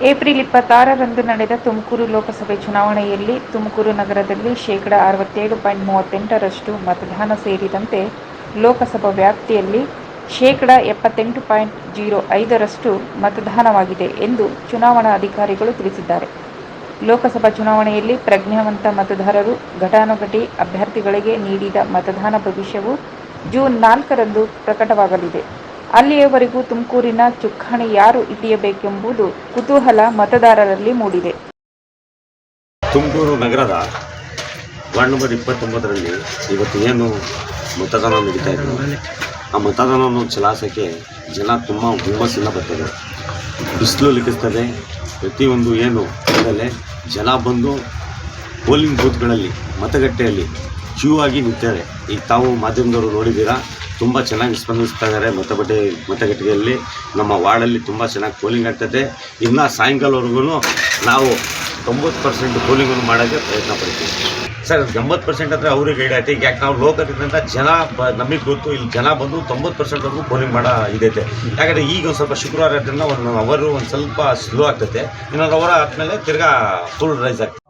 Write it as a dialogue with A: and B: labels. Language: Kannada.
A: ಏಪ್ರಿಲ್ ಇಪ್ಪತ್ತಾರರಂದು ನಡೆದ ತುಮಕೂರು ಲೋಕಸಭೆ ಚುನಾವಣೆಯಲ್ಲಿ ತುಮಕೂರು ನಗರದಲ್ಲಿ ಶೇಕಡ ಅರವತ್ತೇಳು ಪಾಯಿಂಟ್ ಮೂವತ್ತೆಂಟರಷ್ಟು ಮತದಾನ ಸೇರಿದಂತೆ ಲೋಕಸಭಾ ವ್ಯಾಪ್ತಿಯಲ್ಲಿ ಶೇಕಡ ಎಪ್ಪತ್ತೆಂಟು ಪಾಯಿಂಟ್ ಜೀರೋ ಐದರಷ್ಟು ಮತದಾನವಾಗಿದೆ ಎಂದು ಚುನಾವಣಾ ಅಧಿಕಾರಿಗಳು ತಿಳಿಸಿದ್ದಾರೆ. ಲೋಕಸಭಾ ಚುನಾವಣೆಯಲ್ಲಿ ಪ್ರಜ್ಞಾವಂತ ಮತದಾರರು, ಘಟಾನುಘಟಿ ಅಭ್ಯರ್ಥಿಗಳಿಗೆ ನೀಡಿದ ಮತದಾನ ಭವಿಷ್ಯವು ಜೂನ್ ನಾಲ್ಕರಂದು ಪ್ರಕಟವಾಗಲಿದೆ. ಅಲ್ಲಿಯವರೆಗೂ ತುಮಕೂರಿನ ಚುಕ್ಕಾಣಿ ಯಾರು ಹಿಡಿಯಬೇಕೆಂಬುದು ಕುತೂಹಲ ಮತದಾರರಲ್ಲಿ ಮೂಡಿದೆ.
B: ತುಮಕೂರು ನಗರದ ವಾರ್ಡ್ ನಂಬರ್ ಇಪ್ಪತ್ತೊಂಬತ್ತರಲ್ಲಿ ಇವತ್ತು ಏನು ಮತದಾನ ನಡೀತಾ ಇದೆ? ಆ ಮತದಾನವನ್ನು ಚಲಾಸಕ್ಕೆ ಜನ ತುಂಬ ಹುಮ್ಮಸ್ಸಿಂದ ಬರ್ತದೆ ಬಿಸಿಲು ಲಿಖಿಸ್ತದೆ ಪ್ರತಿಯೊಂದು ಏನು ಅದರಲ್ಲೇ ಜನ ಬಂದು ಪೋಲಿಂಗ್ ಬೂತ್ಗಳಲ್ಲಿ, ಮತಗಟ್ಟೆಯಲ್ಲಿ ಕ್ಯೂ ಆಗಿ ನಿಂತಾರೆ ಈಗ ತಾವು ಮಾಧ್ಯಮದವರು ನೋಡಿದ್ದೀರಾ? ತುಂಬ ಚೆನ್ನಾಗಿ ಸ್ಪಂದಿಸ್ತಾ ಇದ್ದಾರೆ ಮತಗಟ್ಟೆ ಮತಗಟ್ಟೆಯಲ್ಲಿ ನಮ್ಮ ವಾರ್ಡಲ್ಲಿ ತುಂಬ ಚೆನ್ನಾಗಿ ಪೋಲಿಂಗ್ ಆಗ್ತದೆ. ಇನ್ನು ಸಾಯಂಕಾಲವರೆಗೂ ನಾವು ತೊಂಬತ್ತು ಪರ್ಸೆಂಟ್ ಪೋಲಿಂಗನ್ನು ಮಾಡೋಕ್ಕೆ ಪ್ರಯತ್ನ ಪಡ್ತೀವಿ. ಸರ್, ಎಂಬತ್ತು ಪರ್ಸೆಂಟ್ ಅಂದರೆ ಅವ್ರಿಗೆ ಗೈಡ್ ಆಯ್ತು. ಯಾಕೆ ನಾವು ಲೋಕದಿಂದ ಜನ ಬ, ನಮಗೆ ಗೊತ್ತು, ಇಲ್ಲಿ ಜನ ಬಂದು ತೊಂಬತ್ತು ಪರ್ಸೆಂಟ್ವರೆಗೂ ಪೋಲಿಂಗ್ ಮಾಡೋ ಇದೈತೆ. ಯಾಕಂದರೆ ಈಗ ಒಂದು ಸ್ವಲ್ಪ ಶುಕ್ರವಾರ ಒಂದು ಅವರು ಒಂದು ಸ್ವಲ್ಪ ಸ್ಲೋ ಆಗ್ತೈತೆ. ಇನ್ನೊಂದು ಅವರ ಆದಮೇಲೆ ತಿರ್ಗಾ ಫುಲ್ ರೈಸ್ ಆಗ್ತದೆ